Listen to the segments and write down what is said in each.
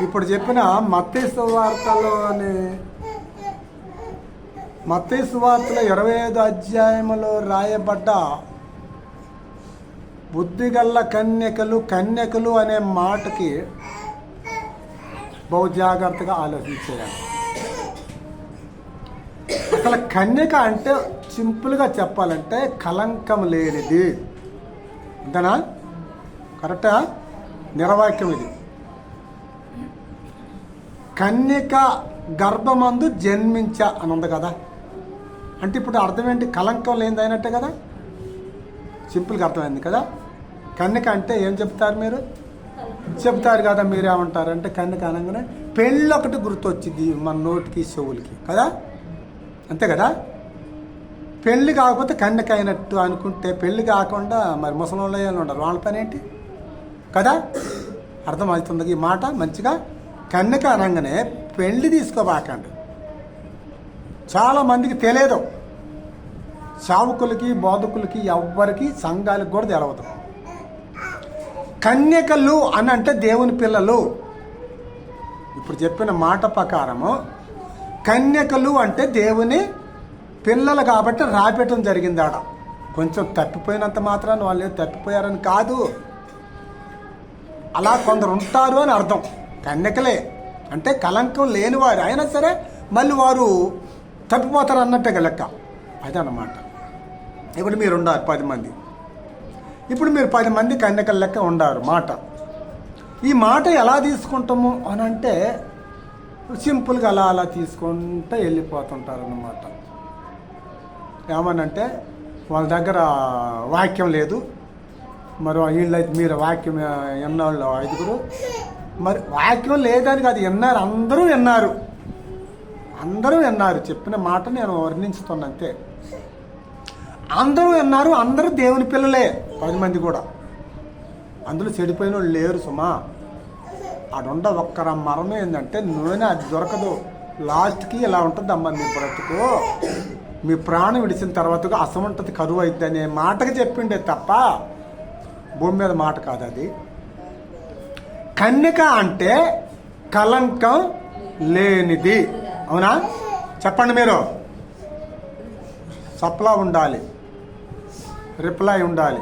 ఇప్పుడు చెప్పిన మత్తయి అనే మత్తే సువార్తలో ఇరవై ఐదు అధ్యాయంలో రాయబడ్డ బుద్ధిగల్ల కన్యకలు కన్యకలు అనే మాటకి బహు జాగ్రత్తగా ఆలోచించేయాలి. అసలు కన్యక అంటే సింపుల్గా చెప్పాలంటే కలంకం లేనిది. అంతేనా? కరెక్టా? నిర్వాక్యం ఇది. కన్యక గర్భమందు జన్మించ అని ఉంది కదా. అంటే ఇప్పుడు అర్థం ఏంటి కలంకం లేనిది అయినట్టే కదా? సింపుల్గా అర్థమైంది కదా? కన్యక అంటే ఏం చెప్తారు మీరు? చెప్తారు కదా మీరేమంటారు? అంటే కన్యక అనగానే పెళ్ళి ఒకటి గుర్తొచ్చింది మన నోటికి చెవులకి. కదా? అంతే కదా? పెళ్ళి కాకపోతే కన్యక అయినట్టు అనుకుంటే పెళ్ళి కాకుండా మరి ముసలి ఉండరు. వాళ్ళ పని ఏంటి కదా? అర్థమవుతుంది ఈ మాట మంచిగా? కన్యక అనగానే పెళ్ళి తీసుకోబాకండి. చాలా మందికి తెలియదు. చావుకులకి బోధకులకి ఎవ్వరికి సంఘాలకు కూడా తెలవదు. కన్యకలు అని అంటే దేవుని పిల్లలు. ఇప్పుడు చెప్పిన మాట ప్రకారము కన్యకలు అంటే దేవుని పిల్లలు కాబట్టి రాపెట్టడం జరిగింది ఆడ కొంచెం తప్పిపోయినంత మాత్రాన్ని వాళ్ళు ఏదో తప్పిపోయారని కాదు. అలా కొందరు ఉంటారు అని అర్థం. కన్యకలే అంటే కలంకం లేనివారు అయినా సరే మళ్ళీ వారు తప్పిపోతారు అన్నట్టే లెక్క. అదన్నమాట. ఇప్పుడు మీరు ఉండారు పది మంది. ఇప్పుడు మీరు పది మంది కన్యకల లెక్క ఉండారు మాట. ఈ మాట ఎలా తీసుకుంటాము అని అంటే సింపుల్గా అలా అలా తీసుకుంటూ వెళ్ళిపోతుంటారు అన్నమాట ఏమనంటే వాళ్ళ దగ్గర వాక్యం లేదు. మరి వీళ్ళైతే మీరు వాక్యం ఎన్నోళ్ళు ఐదుగురు. మరి వాక్యం లేదని కాదు విన్నారు. అందరూ విన్నారు. అందరూ విన్నారు. చెప్పిన మాట నేను వర్ణించుతున్నా అంతే. అందరూ విన్నారు అందరూ దేవుని పిల్లలే పది మంది కూడా. అందులో చెడిపోయిన వాళ్ళు లేరు సుమా. ఆడుండ ఒక్కర మరణం ఏంటంటే నూనె అది దొరకదు. లాస్ట్కి ఇలా ఉంటుంది అమ్మ మీ బ్రతుకు. మీ ప్రాణం విడిచిన తర్వాత అసమంటది కరువు అవుతుంది అనే మాటకి చెప్పిండే తప్ప భూమి మీద మాట కాదు అది. కన్యక అంటే కలంకం లేనిది. అవునా? చెప్పండి మీరు. సప్లా ఉండాలి. రిప్లై ఉండాలి.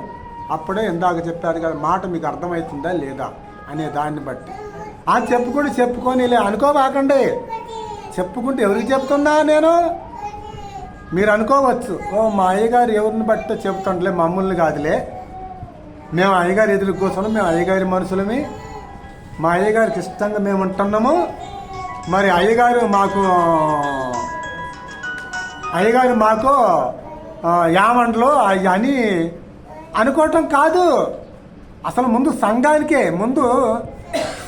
అప్పుడే ఇందాక చెప్పారు కదా మాట మీకు అర్థమవుతుందా లేదా అనే దాన్ని బట్టి. ఆ చెప్పుకుని చెప్పుకొని లే అనుకోబాకండి. చెప్పుకుంటే ఎవరికి చెప్తున్నా నేను? మీరు అనుకోవచ్చు. ఓ మా అయ్యగారు ఎవరిని బట్టి చెప్తుండలే మమ్మల్ని కాదులే. మేము అయ్యగారి ఎదురు కూర్చున్నాం మేము అయ్యగారి మనుషులమే. మా అయ్యగారికి ఇష్టంగా మేము ఉంటున్నాము. మరి అయ్యగారు మాకు అయ్యగారు మాకు ఆ, యామండ్లు అని అనుకోవటం కాదు. అసలు ముందు సంఘానికే ముందు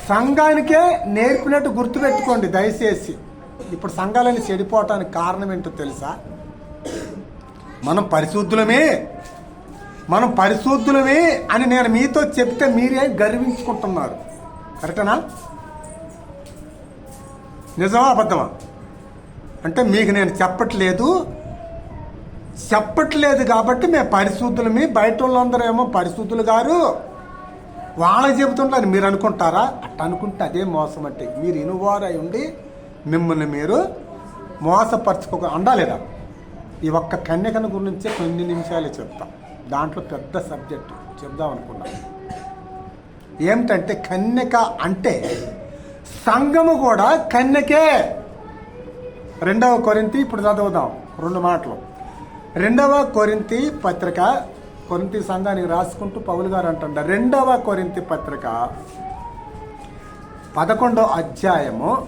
సంఘానికే నేర్పినట్టు గుర్తుపెట్టుకోండి దయచేసి. ఇప్పుడు సంఘాలని చెడిపోవటానికి కారణం ఏంటో తెలుసా? మనం పరిశుద్ధులమే మనం పరిశుద్ధులమే అని నేను మీతో చెప్తే మీరే గర్వించుకుంటున్నారు. కరెక్టేనా? నిజమా అబద్ధమా? అంటే మీకు నేను చెప్పట్లేదు. చెప్పట్లేదు కాబట్టి మేము పరిశుద్ధులమి బయట వాళ్ళందరూ ఏమో పరిశుద్ధులు గారు. వాళ్ళకి చెబుతుంటారు మీరు అనుకుంటారా? అట్ట అనుకుంటే అదే మోసం అంటే. మీరు ఇనువారై ఉండి మిమ్మల్ని మీరు మోసపరచుకోక అండాలేదా? ఈ ఒక్క కన్యకను గురించి కొన్ని నిమిషాలు చెప్తాం. దాంట్లో పెద్ద సబ్జెక్టు. చెప్దాం అనుకున్నాను ఏమిటంటే కన్యక అంటే సంఘము కూడా కన్యకే. రెండవ కొరింతి ఇప్పుడు చదువుదాం రెండు మాటలు. రెండవ కొరింతి పత్రిక కొరింతి సంఘానికి రాసుకుంటూ పౌలు గారు అంటుండ రెండవ కొరింతి పత్రిక పదకొండవ అధ్యాయము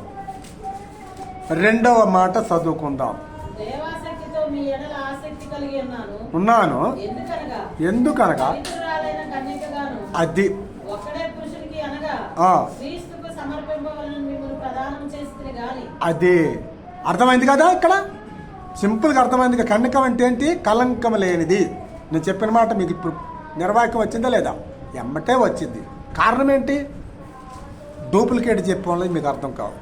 రెండవ మాట చదువుకుందాం. ఉన్నాను. ఎందుకనగా? అది ఒక్కడే పురుషునికి అనగా ఆ. క్రీస్తుకు సమర్పింపవలని మిమ్మల్ని ప్రదానం చేస్తే గాని అది. అర్థమైంది కదా ఇక్కడ? సింపుల్గా అర్థమైంది కదా. కన్యకం అంటే ఏంటి? కలంకం లేనిది. నేను చెప్పిన మాట మీకు ఇప్పుడు నిర్వాహకం వచ్చిందా లేదా? ఎమ్మటే వచ్చింది. కారణం ఏంటి? డూప్లికేట్ చెప్పే వాళ్ళకి మీకు అర్థం కాదు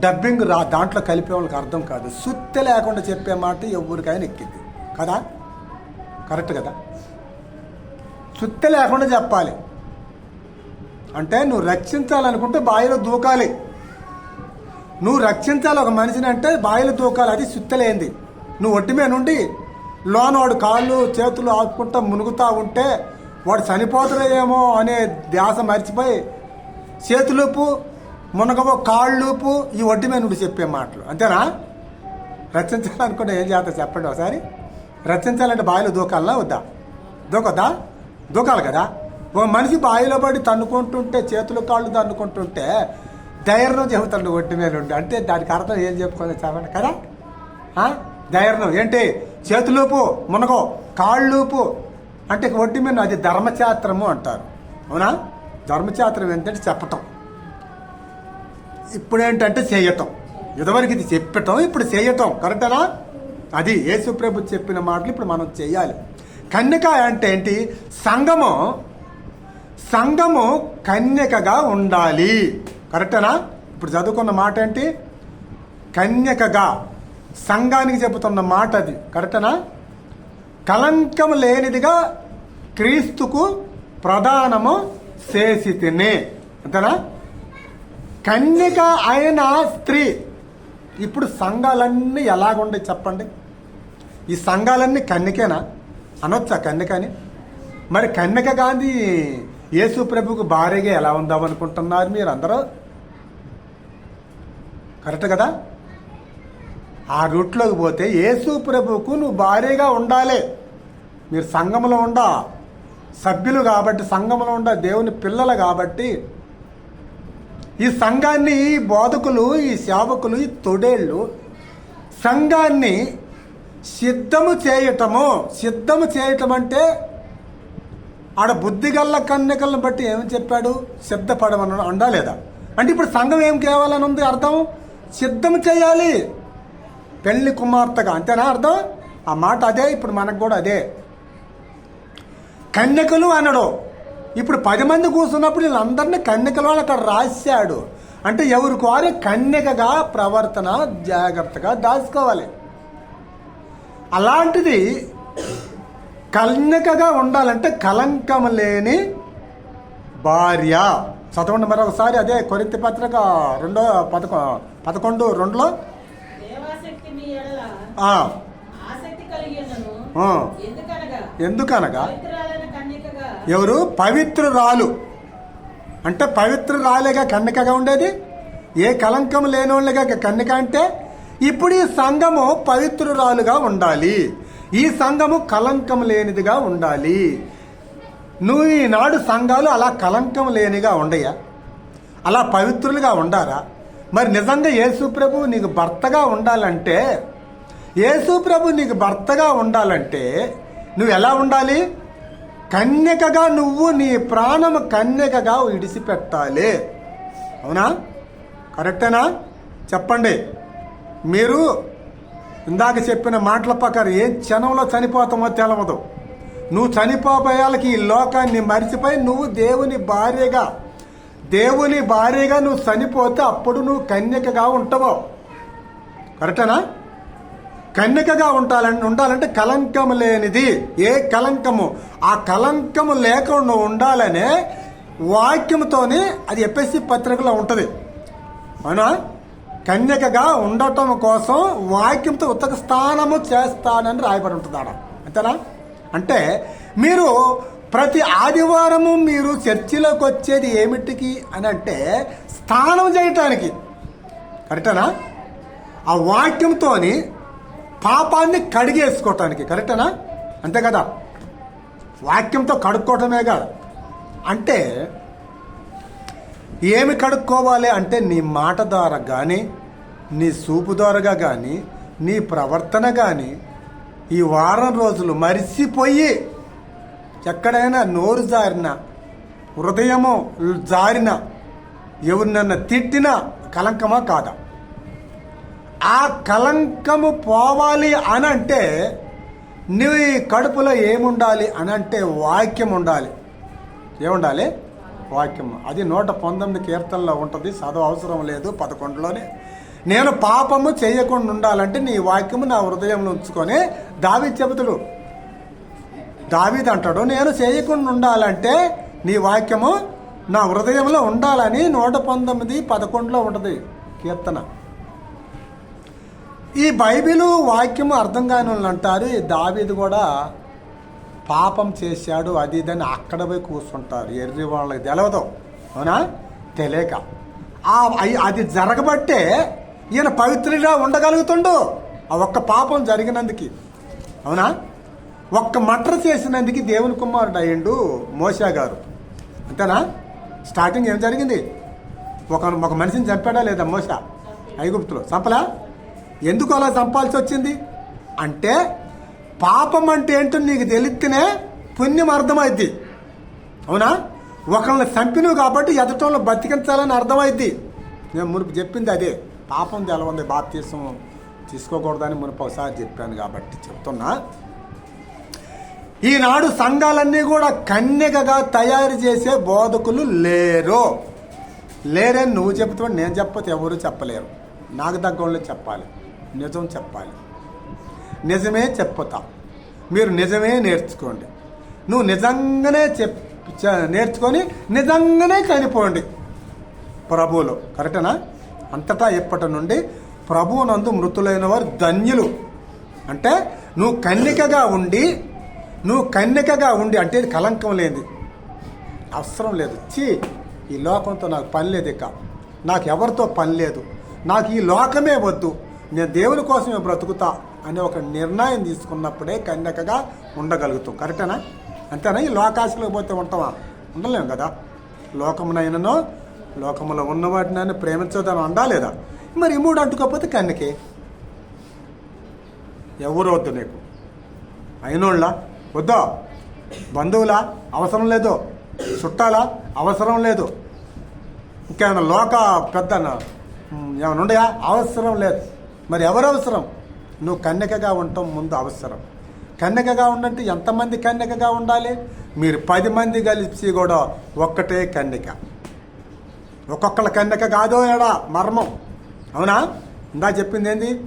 డబ్బింగ్ రా దాంట్లో కలిపే వాళ్ళకి అర్థం కాదు. సుత్తె లేకుండా చెప్పే మాట ఎవరికైనా ఎక్కింది. కదా? కరెక్ట్ కదా? సుత్తె లేకుండా చెప్పాలి. అంటే నువ్వు రక్షించాలనుకుంటే బావిలో దూకాలి. నువ్వు రక్షించాలి ఒక మనిషిని అంటే బావిలో దూకాలి అది సుత్తలేంది. నువ్వు ఒట్టి మీద నుండి లోన వాడు కాళ్ళు చేతులు ఆపుకుంటా మునుగుతా ఉంటే వాడు చనిపోతాడేమో అనే ధ్యాస మర్చిపోయి చేతులూపు మునగబో కాళ్ళూపు ఈ ఒడ్డు మీద నుండి చెప్పే మాటలు. అంతేనా? రచించాలనుకుంటే ఏం చేస్తా చెప్పండి ఒకసారి. రచించాలంటే బావిలో దూకాలనా వద్దా? దూకొద్దా? దూకాలి కదా. ఓ మనిషి బాయిలో పడి తన్నుకుంటుంటే చేతులు కాళ్ళు తన్నుకుంటుంటే ధైర్యం చెబుతాడు ఒట్టి మీద ఉండి అంటే దానికి అర్థం ఏం చెప్పుకోవాలి చెప్పండి కదా? ధైర్యం ఏంటి? చేతులూపు మునగో కాళ్ళూపు. అంటే ఒట్టి మీద అది ధర్మశాస్త్రము అంటారు. అవునా? ధర్మశాస్త్రం ఏంటంటే చెప్పటం. ఇప్పుడు ఏంటంటే చేయటం. ఇదివరకు ఇది చెప్పటం ఇప్పుడు చేయటం. కరెక్టేనా? అది యేసుప్రభు చెప్పిన మాటలు ఇప్పుడు మనం చేయాలి. కన్యక అంటే ఏంటి? సంగమం సంఘము కన్యకగా ఉండాలి. కరెక్టేనా? ఇప్పుడు చదువుకున్న మాట ఏంటి కన్యకగా. సంఘానికి చెబుతున్న మాట అది కరెక్టేనా? కలంకం లేనిదిగా క్రీస్తుకు ప్రధానము చేసి తినే అంతేనా? కన్యక అయిన స్త్రీ. ఇప్పుడు సంఘాలన్నీ ఎలాగుండే చెప్పండి? ఈ సంఘాలన్నీ కన్యకేనా? అనొచ్చా కన్యకని? మరి కన్యక గాంధీ యేసు ప్రభుకు భార్యగా ఎలా ఉందామనుకుంటున్నారు మీరు అందరూ కరెక్ట్ కదా? ఆ రూట్లోకి పోతే యేసు ప్రభుకు నువ్వు భార్యగా ఉండాలి. మీరు సంఘంలో ఉండ సభ్యులు కాబట్టి సంఘంలో ఉండ దేవుని పిల్లలు కాబట్టి ఈ సంఘాన్ని ఈ బోధకులు ఈ సేవకులు ఈ తొడేళ్ళు సంఘాన్ని సిద్ధము చేయటము. సిద్ధము చేయటం అంటే ఆడ బుద్ధిగల్ల కన్యకలను బట్టి ఏమి చెప్పాడు? సిద్ధపడమని ఉండలేదా అంటే ఇప్పుడు సంఘం ఏం కావాలని ఉంది అర్థం? సిద్ధం చేయాలి. పెళ్ళి కుమార్తెగా అంతేనా అర్థం? ఆ మాట అదే ఇప్పుడు మనకు కూడా అదే. కన్యకలు అనడు. ఇప్పుడు పది మంది కూర్చున్నప్పుడు వీళ్ళందరినీ కన్యకలు అని అక్కడ రాశాడు. అంటే ఎవరికి వారు కన్యకగా ప్రవర్తన జాగ్రత్తగా దాచుకోవాలి. అలాంటిది కన్యకగా ఉండాలంటే కలంకం లేని భార్య. చదవండి మరొకసారి అదే కొరింత పత్రిక రెండో పదకొ పదకొండు రెండులో. ఎందుకనగా? ఎవరు? పవిత్రురాలు. అంటే పవిత్రురాలేగా కన్నికగా ఉండేది? ఏ కలంకం లేనోళ్ళగా కన్నిక అంటే ఇప్పుడు ఈ సంఘము పవిత్రురాలుగా ఉండాలి. ఈ సంఘము కలంకం లేనిదిగా ఉండాలి. నువ్వు ఈనాడు సంఘాలు అలా కలంకం లేనిగా ఉండయా? అలా పవిత్రులుగా ఉండారా? మరి నిజంగా యేసు ప్రభు నీకు భర్తగా ఉండాలంటే యేసు ప్రభు నీకు భర్తగా ఉండాలంటే నువ్వు ఎలా ఉండాలి? కన్యకగా నువ్వు నీ ప్రాణం కన్యకగా విడిచిపెట్టాలి. అవునా? కరెక్టేనా? చెప్పండి. మీరు ఇందాక చెప్పిన మాటల ప్రకారం ఏం క్షణంలో చనిపోతామో తెలవదు. నువ్వు చనిపోబోయాలకి ఈ లోకాన్ని మరిచిపోయి నువ్వు దేవుని భార్యగా దేవుని భార్యగా నువ్వు చనిపోతే అప్పుడు నువ్వు కన్యకగా ఉంటావు. కరెక్టేనా? కన్యకగా ఉండాలంటే ఉండాలంటే కలంకం లేనిది. ఏ కలంకము ఆ కలంకము లేకుండా ఉండాలనే వాక్యముతోనే అది ఎపిఎస్సి పత్రికలో ఉంటుంది. అవునా? కన్యకగా ఉండటం కోసం వాక్యంతో ఉత్తక స్థానము చేస్తానని రాయబడి ఉంటుంది ఆడ అంతేనా? అంటే మీరు ప్రతి ఆదివారము మీరు చర్చిలోకి వచ్చేది ఏమిటికి అని అంటే స్నానం చేయటానికి. కరెక్టేనా? ఆ వాక్యంతోని పాపాన్ని కడిగేసుకోవటానికి కరెక్టేనా? అంతే కదా? వాక్యంతో కడుక్కోవటమే కాదు. అంటే ఏమి కడుక్కోవాలి అంటే నీ మాట ద్వారా కానీ నీ చూపు ద్వారాగా కానీ నీ ప్రవర్తన కానీ ఈ వారం రోజులు మరిసిపోయి ఎక్కడైనా నోరు జారిన హృదయము జారిన ఎవరినన్నా తిట్టినా కలంకమా కాదా? ఆ కలంకము పోవాలి అని అంటే నీ కడుపులో ఏముండాలి అని అంటే వాక్యం ఉండాలి. ఏముండాలి? వాక్యం అది నూట పంతొమ్మిది కీర్తనలో ఉంటుంది. చదువు అవసరం లేదు పదకొండులోనే. నేను పాపము చేయకుండా ఉండాలంటే నీ వాక్యము నా హృదయంలో ఉంచుకొని దావి చెబుతుడు. దావీద్ అంటాడు నేను చేయకుండా ఉండాలంటే నీ వాక్యము నా హృదయంలో ఉండాలని నూట పంతొమ్మిది పదకొండులో ఉంటుంది. కీర్తన. ఈ బైబిలు వాక్యము అర్థం కాని వాళ్ళు అంటారు. ఈ దావీదు కూడా పాపం చేశాడు అది ఇదని అక్కడ పోయి కూర్చుంటారు. ఎర్రి వాళ్ళకి తెలవదు. అవునా? తెలియక. అది జరగబట్టే ఈయన పవిత్రుడిగా ఉండగలుగుతుండు. ఆ ఒక్క పాపం జరిగినందుకు. అవునా? ఒక్క మటర్ చేసినందుకు దేవుని కుమారుడు అయ్యిండు మోషా గారు. అంతేనా? స్టార్టింగ్ ఏం జరిగింది? ఒక ఒక మనిషిని చంపాడా లేదా మోసా ఐగుప్తులో. చంపలా? ఎందుకు అలా చంపాల్సి వచ్చింది? అంటే పాపం అంటే ఏంటో నీకు తెలిస్తేనే పుణ్యం అర్థమైద్ది. అవునా? ఒకళ్ళని చంపినవు కాబట్టి ఎదటంలో బతికించాలని అర్థమైద్ది. నేను మునుపు చెప్పింది అదే. పాపం తెలవంది బాప్తీసం తీసుకోకూడదని మునుపు ఒకసారి చెప్పాను కాబట్టి చెప్తున్నా. ఈనాడు సంఘాలన్నీ కూడా కన్యకగా తయారు చేసే బోధకులు లేరు. లేరని నువ్వు చెప్తావు నేను చెప్పతే ఎవరు చెప్పలేరు. నాకు దగ్గరలో చెప్పాలి నిజం చెప్పాలి. నిజమే చెప్పుతా. మీరు నిజమే నేర్చుకోండి. నువ్వు నిజంగానే చెప్ నేర్చుకొని నిజంగానే చనిపోండి. ప్రభువులో కరెక్టేనా? అంతటా ఇప్పటి నుండి ప్రభువునందు మృతులైన వారు ధన్యులు. అంటే నువ్వు కన్యకగా ఉండి నువ్వు కన్యకగా ఉండి అంటే కలంకం లేని అవసరం లేదు. చీ ఈ లోకంతో నాకు పని లేదు ఇక. నాకు ఎవరితో పని లేదు. నాకు ఈ లోకమే వద్దు. నేను దేవుని కోసమే బ్రతుకుతా అనే ఒక నిర్ణయం తీసుకున్నప్పుడే కన్యకగా ఉండగలుగుతాం. కరెక్టేనా? అంతేనా? ఈ లోకాశలకు పోతే ఉంటామా? ఉండలేము కదా. లోకమునైనను లోకములో ఉన్న వాటిని ప్రేమించదని అండాలేదా మరి ఈ మూడు అంటుకోకపోతే కన్నకే. ఎవరు వద్దు నీకు? అయినోళ్ళ? వద్దా? బంధువులా? అవసరం లేదు. చుట్టాలా? అవసరం లేదు. ఇంకేమైనా లోక పెద్ద ఏమైనా ఉండయా అవసరం లేదు. మరి ఎవరు అవసరం? నువ్వు కన్యకగా ఉండటం ముందు అవసరం. కన్యకగా ఉండంటే ఎంతమంది కన్యకగా ఉండాలి? మీరు పది మంది కలిసి కూడా ఒక్కటే కన్యక. ఒక్కొక్కళ్ళ కన్యక కాదో ఎడా మర్మం. అవునా? ఇందా చెప్పింది ఏంది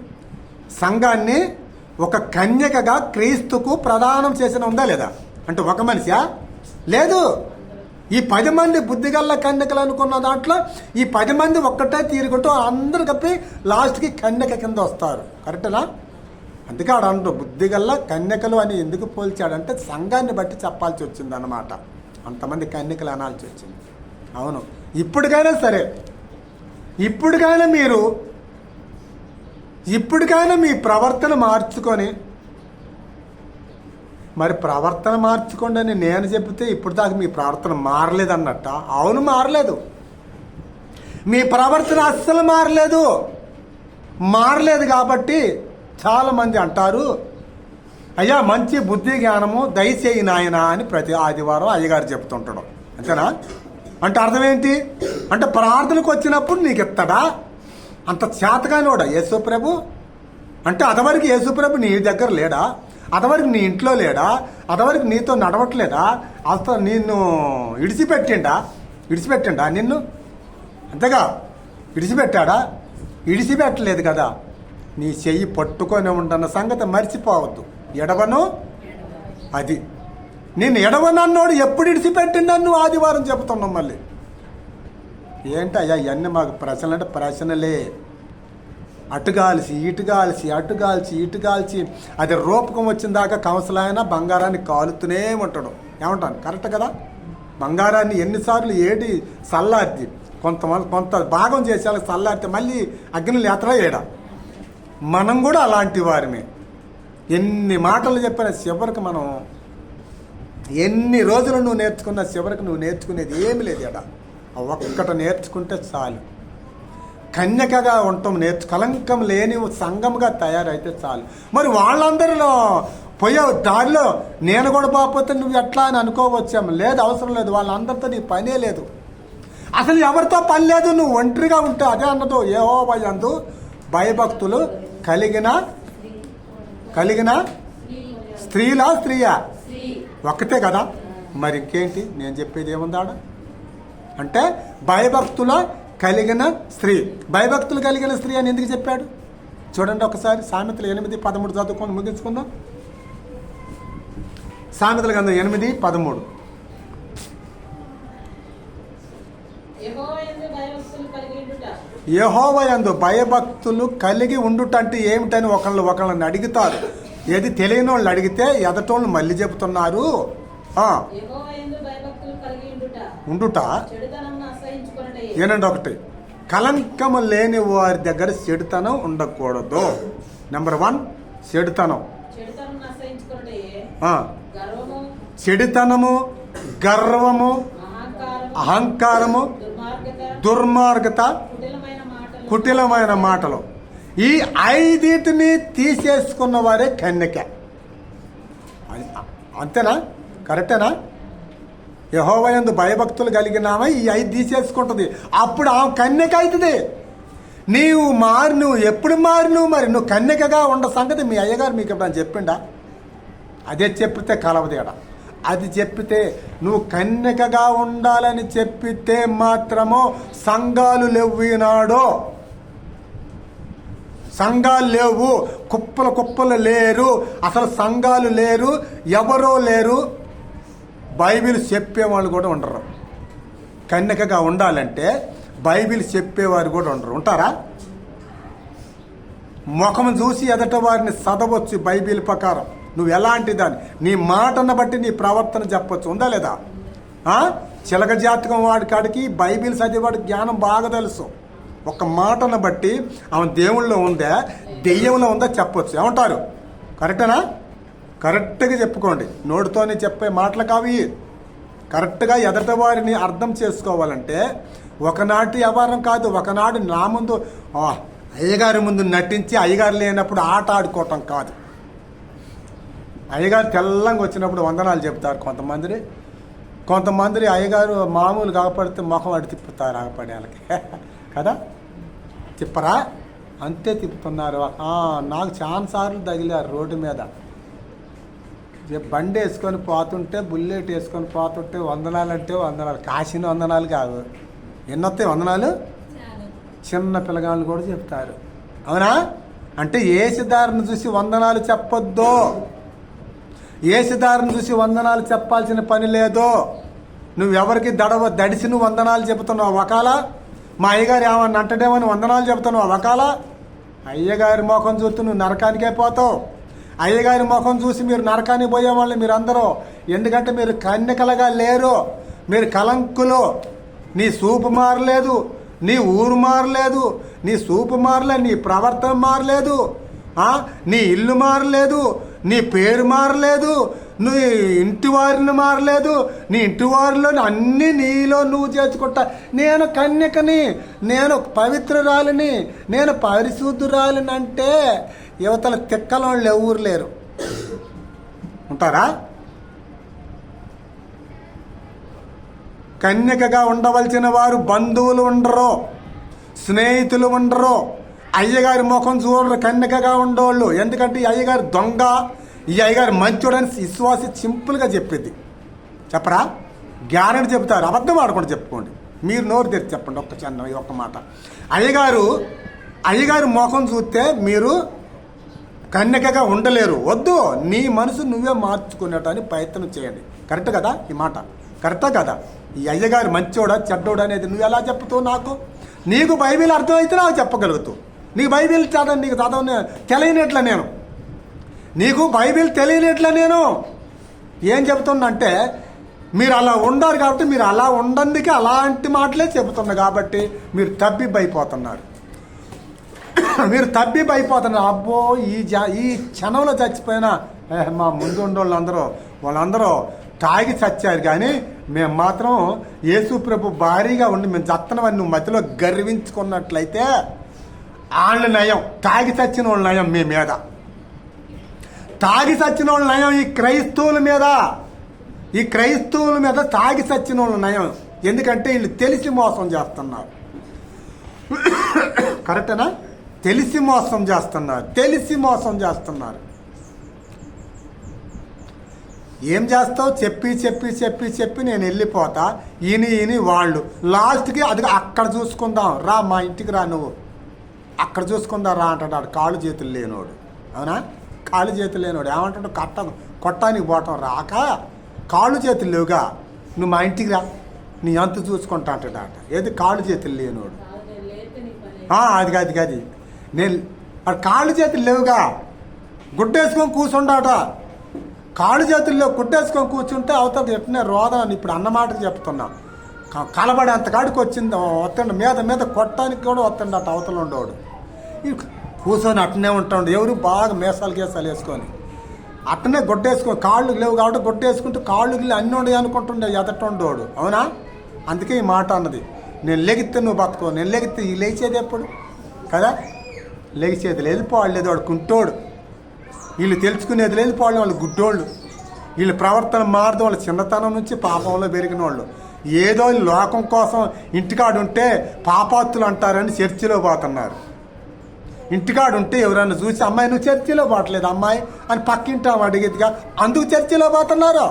సంఘాన్ని ఒక కన్యకగా క్రీస్తుకు ప్రదానం చేసిన ఉందా లేదా? అంటే ఒక మనిషా? లేదు. ఈ పది మంది బుద్ధిగల్ల కన్యకలు అనుకున్న దాంట్లో ఈ పది మంది ఒక్కటే తీరుకుంటూ అందరు కప్పి లాస్ట్కి కన్యక కింద వస్తారు. కరెక్టేనా? అందుకే ఆడ అంటారు బుద్ధిగల్ల కన్యకలు అని ఎందుకు పోల్చాడంటే సంఘాన్ని బట్టి చెప్పాల్సి వచ్చింది అన్నమాట అంతమంది కన్యకలు అనాల్సి వచ్చింది. అవును. ఇప్పటికైనా సరే ఇప్పటికైనా మీరు ఇప్పటికైనా మీ ప్రవర్తన మార్చుకొని మరి ప్రవర్తన మార్చుకోండి అని నేను చెబితే ఇప్పుడు దాకా మీ ప్రవర్తన మారలేదన్నట్ట. అవును మారలేదు. మీ ప్రవర్తన అస్సలు మారలేదు. మారలేదు కాబట్టి చాలామంది అంటారు అయ్యా మంచి బుద్ధి జ్ఞానము దయచేయి నాయన అని ప్రతి ఆదివారం అయ్యగారు చెప్తుంటాడు అంతేనా? అంటే అర్థమేంటి? అంటే ప్రార్థనకు వచ్చినప్పుడు నీకు ఇస్తాడా అంత చేతగానోడా వాడా ప్రభు? అంటే అదవరకు యేసుప్రభు నీ దగ్గర లేడా? అదవరకు నీ ఇంట్లో లేడా? అదవరకు నీతో నడవట్లేదా? అసలు నిన్ను ఇడిచిపెట్టిండా? ఇడిచిపెట్టిండా నిన్ను? అంతేగా? ఇడిచిపెట్టాడా? ఇడిచిపెట్టలేదు కదా. నీ చెయ్యి పట్టుకొని ఉంటున్న సంగతి మర్చిపోవద్దు. ఎడవను? అది. నేను ఎడవనన్నోడు ఎప్పుడు ఇడిచిపెట్టిండు నన్ను ఆదివారం చెబుతున్నాం మళ్ళీ? ఏంటి అయ్యా ఇవన్నీ మాకు ప్రశ్నలు అంటే ప్రశ్నలే. అటుగాల్సి ఇటుగాల్సి ఇటు కాల్చి ఇటు కాల్చి అది రూపకం వచ్చిన దాకా కంసలైనా బంగారాన్ని కాలుతూనే ఉంటాడు. ఏమంటాను? కరెక్ట్ కదా? బంగారాన్ని ఎన్నిసార్లు ఏడి సల్లార్ది. కొంతమంది కొంత భాగం చేసే వాళ్ళకి మళ్ళీ అగ్ని లేతరా ఏడ? మనం కూడా అలాంటి వారిమే. ఎన్ని మాటలు చెప్పిన చివరికి మనం ఎన్ని రోజులు నువ్వు నేర్చుకున్న చివరికి నువ్వు నేర్చుకునేది ఏమి లేదు ఎడ. ఒక్కట నేర్చుకుంటే చాలు. కన్యకగా ఉంటాం నేర్చు కలంకం లేని సంఘంగా తయారైతే చాలు. మరి వాళ్ళందరిలో పోయే దారిలో నేను కూడా పోతే నువ్వు ఎట్లా అని అనుకోవచ్చాము. లేదు అవసరం లేదు వాళ్ళందరితో నీ పనే లేదు. అసలు ఎవరితో పని లేదు? నువ్వు ఒంటరిగా ఉంటే అదే అన్నదో ఏవో భయందు భయభక్తులు కలిగిన కలిగిన స్త్రీలా స్త్రీయా? ఒక్కటే కదా? మరి ఇంకేంటి? నేను చెప్పేది ఏముందాడ అంటే భయభక్తుల కలిగిన స్త్రీ. భయభక్తులు కలిగిన స్త్రీ అని ఎందుకు చెప్పాడు? చూడండి ఒకసారి సామెతలు ఎనిమిది పదమూడు చదువుకొని ముగించుకుందాం. సామెతలు కదా ఎనిమిది పదమూడు. యహోవయందు భయభక్తులు కలిగి ఉండుట అంటే ఏమిటని ఒకళ్ళు ఒకళ్ళని అడుగుతారు. ఏది తెలియని వాళ్ళు అడిగితే ఎదటోళ్ళు మళ్ళీ చెబుతున్నారు. ఉండుట. ఏనండి ఒకటి. కలంకము లేని వారి దగ్గర చెడుతనం ఉండకూడదు. నెంబర్ వన్ చెడుతనం. చెడుతనము గర్వము అహంకారము. దుర్మార్గత. కుటిలమైన మాటలు. ఈ ఐదిటిని తీసేసుకున్న వారే కన్యక. అంతేనా? కరెక్టేనా? యహోవయందు భయభక్తులు కలిగినామా ఈ ఐదు తీసేసుకుంటుంది. అప్పుడు ఆ కన్యక అవుతుంది. నీవు మారి నువ్వు ఎప్పుడు మారి నువ్వు మరి నువ్వు కన్యకగా ఉండ సంగతి మీ అయ్యగారు మీకు ఎప్పుడైనా చెప్పిండా? అదే చెప్పితే కలవదేడ. అది చెప్పితే నువ్వు కన్యకగా ఉండాలని చెప్పితే మాత్రము సంఘాలు లెవ్వినాడో సంఘాలు లేవు. కుప్పలు కుప్పలు లేరు. అసలు సంఘాలు లేరు. ఎవరో లేరు. బైబిల్ చెప్పేవాళ్ళు కూడా ఉండరు. కన్యకగా ఉండాలంటే బైబిల్ చెప్పేవారు కూడా ఉండరు. ఉంటారా? ముఖం చూసి ఎదట వారిని చదవచ్చు బైబిల్ ప్రకారం. నువ్వు ఎలాంటి దాన్ని? నీ మాటను బట్టి నీ ప్రవర్తన చెప్పొచ్చు. ఉందా లేదా? చిలక జాతకం వాడి కాడికి బైబిల్ చదివాడి జ్ఞానం బాగా తెలుసు. ఒక మాటను బట్టి ఆమె దేవుళ్ళో ఉందా దెయ్యంలో ఉందా చెప్పొచ్చు. ఏమంటారు? కరెక్టేనా? కరెక్ట్గా చెప్పుకోండి. నోటితోనే చెప్పే మాటలు కావి కరెక్ట్గా ఎదట వారిని అర్థం చేసుకోవాలంటే ఒకనాటి వ్యవహారం కాదు ఒకనాడు నా ముందు అయ్యగారి ముందు నటించి అయ్యగారు లేనప్పుడు ఆట ఆడుకోవటం కాదు. అయ్యగారు తెల్లంగా వచ్చినప్పుడు వందనాలు చెప్తారు కొంతమంది కొంతమంది అయ్యగారు మామూలు కాకపోతే మొహం అడి తిప్పుతారు ఆగపడే వాళ్ళకి. కదా? తిప్పరా? అంతే తిప్పుతున్నారు. నాకు చాలా సార్లు తగిలారు రోడ్డు మీద. బండి వేసుకొని పోతుంటే బుల్లెట్ వేసుకొని పోతుంటే వందనాలు అంటే వందనాలు. కాసిన వందనాలు కాదు ఎన్నొత్తాయి వందనాలు? చిన్న పిల్లగాళ్ళు కూడా చెప్తారు. అవునా? అంటే ఏసుదారిని చూసి వందనాలు చెప్పొద్దు. ఏసుదారిని చూసి వందనాలు చెప్పాల్సిన పని లేదు. నువ్వెవరికి దడవ దడిసి నువ్వు వందనాలు చెబుతున్నావు? ఒకలా మా అయ్యగారు ఏమన్నా అంటడేమని వందనాలు చెబుతున్నావు అవకాల. అయ్యగారి ముఖం చూస్తూ నువ్వు నరకానికే పోతావు. అయ్యగారి ముఖం చూసి మీరు నరకానికి పోయేవాళ్ళు మీరందరూ. ఎందుకంటే మీరు కన్యకలుగా లేరు. మీరు కలంకులు నీ సూపు మారలేదు. నీ ఊరు మారలేదు. నీ సూపు మారలేదు నీ ప్రవర్తన మారలేదు. నీ ఇల్లు మారలేదు. నీ పేరు మారలేదు. నువ్వు ఇంటి వారిని మారలేదు. నీ ఇంటి వారిలో అన్ని నీలో నువ్వు చేర్చుకుంటా. నేను కన్యకని నేను పవిత్రురాలిని నేను పరిశుద్ధురాలిని అంటే యువతల తిక్కలోళ్ళు ఎవరు లేరు. ఉంటారా? కన్యకగా ఉండవలసిన వారు బంధువులు ఉండరు స్నేహితులు ఉండరు. అయ్యగారి ముఖం చూడరు కన్యకగా ఉండేవాళ్ళు. ఎందుకంటే అయ్యగారి అయ్యగారు దొంగ ఈ అయ్యగారు మంచోడని విశ్వాసి సింపుల్గా చెప్పేది. చెప్పరా? గ్యారెంటీ చెప్తారు అబద్ధం ఆడకుండా చెప్పుకోండి. మీరు నోరు తెరిచి చెప్పండి ఒక్క చిన్న ఈ ఒక్క మాట. అయ్యగారు అయ్యగారి ముఖం చూస్తే మీరు కన్యకగా ఉండలేరు. వద్దు నీ మనసు నువ్వే మార్చుకునేటానికి ప్రయత్నం చేయండి. కరెక్ట్ కదా ఈ మాట? కరెక్టా కదా? ఈ అయ్యగారు మంచోడా చెడ్డోడా అనేది నువ్వు ఎలా చెప్తావు నాకు? నీకు బైబిల్ అర్థమైతే నాకు చెప్పగలుగుతావు. నీకు బైబిల్ చదవ నీకు చదవని తెలియనట్ల నేను. నీకు బైబిల్ తెలియనట్లే నేను ఏం చెబుతుందంటే మీరు అలా ఉండరు కాబట్టి మీరు అలా ఉండందుకే అలాంటి మాటలే చెబుతున్నా కాబట్టి మీరు తబ్బిబ్బైపోతున్నారు. మీరు తబ్బిబ్బైపోతున్నారు. అబ్బో ఈ జా ఈ క్షణంలో చచ్చిపోయిన మా ముందు ఉండోళ్ళందరూ వాళ్ళందరూ తాగి చచ్చారు కానీ మేము మాత్రం యేసు ప్రభు భారీగా ఉండి మేము చత్తనవని నువ్వు మధ్యలో గర్వించుకున్నట్లయితే వాళ్ళ నయం తాగి చచ్చిన వాళ్ళ నయం మీ మీద. తాగి సచ్చిన వాళ్ళ నయం ఈ క్రైస్తవుల మీద. ఈ క్రైస్తవుల మీద తాగి సచ్చిన వాళ్ళ నయం. ఎందుకంటే వీళ్ళు తెలిసి మోసం చేస్తున్నారు. కరెక్టేనా? తెలిసి మోసం చేస్తున్నారు. తెలిసి మోసం చేస్తున్నారు. ఏం చేస్తావు? చెప్పి చెప్పి చెప్పి చెప్పి నేను వెళ్ళిపోతా. ఈయన ఈయన వాళ్ళు. లాస్ట్కి అది అక్కడ చూసుకుందాం. రా మా ఇంటికి రా నువ్వు. అక్కడ చూసుకుందా రా అంటాడు. కాళ్ళు చేతులు లేనోడు. అవునా? కాళ్ళు చేతులు లేనోడు ఏమంటాడు? కట్ట కొట్టానికి పోవటం రాక కాళ్ళు చేతులు లేవుగా. నువ్వు మా ఇంటికి రా. నీ అంత చూసుకుంటా అంటాడు ఆట. ఏది? కాళ్ళు చేతులు లేనోడు అది కాదు కాదు. నేను కాళ్ళు చేతులు లేవుగా. గుడ్డేసుకొని కూర్చుండాట కాళ్ళు చేతుల్లో గుడ్డేసుకొని కూర్చుంటే అవతల ఎట్టిన రోదా అని ఇప్పుడు అన్నమాట చెప్తున్నా. క- కలబడి అంత కాడికి వచ్చింది వస్తుండ. మీద మీద కొట్టడానికి కూడా వస్తుండట అటు అవతల ఉండేవాడు కూర్చొని అట్టనే ఉంటాడు. ఎవరు బాగా మేసాలు కేసాలు వేసుకొని. అట్టనే గొట్టేసుకో కాళ్ళు లేవు కాబట్టి గొట్టేసుకుంటూ కాళ్ళు గిల్లి అన్నీ ఉండే అనుకుంటుండే ఎదట అవునా? అందుకే ఈ మాట అన్నది. నేను లెగితే నువ్వు బతుకో నేను లెగితే ఈ లేచేది ఎప్పుడు? కదా? లెగిచేది లేదు పాడలేదు వాడు కుంటోడు. వీళ్ళు తెలుసుకునేది లేదు పాడు వాళ్ళు గుడ్డోళ్ళు. వీళ్ళు ప్రవర్తన మారదు వాళ్ళ చిన్నతనం నుంచి పాపంలో పెరిగిన వాళ్ళు ఏదో లోకం కోసం ఇంటికాడు ఉంటే పాపాత్తులు అంటారని చర్చిలో పోతున్నారు. ఇంటికాడు ఉంటే ఎవరైనా చూసి అమ్మాయి నువ్వు చర్చిలో పోవట్లేదు అమ్మాయి అని పక్కింటాం అడిగేదిగా అందుకు చర్చిలో పోతున్నారు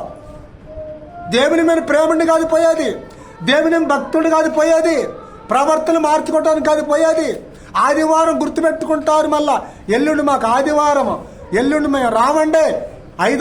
దేవుని మీద ప్రేమని కాదు పోయేది. దేవుని భక్తుడు కాదు పోయేది. ప్రవర్తన మార్చుకోవటానికి కాదు పోయేది. ఆదివారం గుర్తుపెట్టుకుంటారు మళ్ళా ఎల్లుండి మాకు ఆదివారం ఎల్లుండి మేము రావండి. ఐదు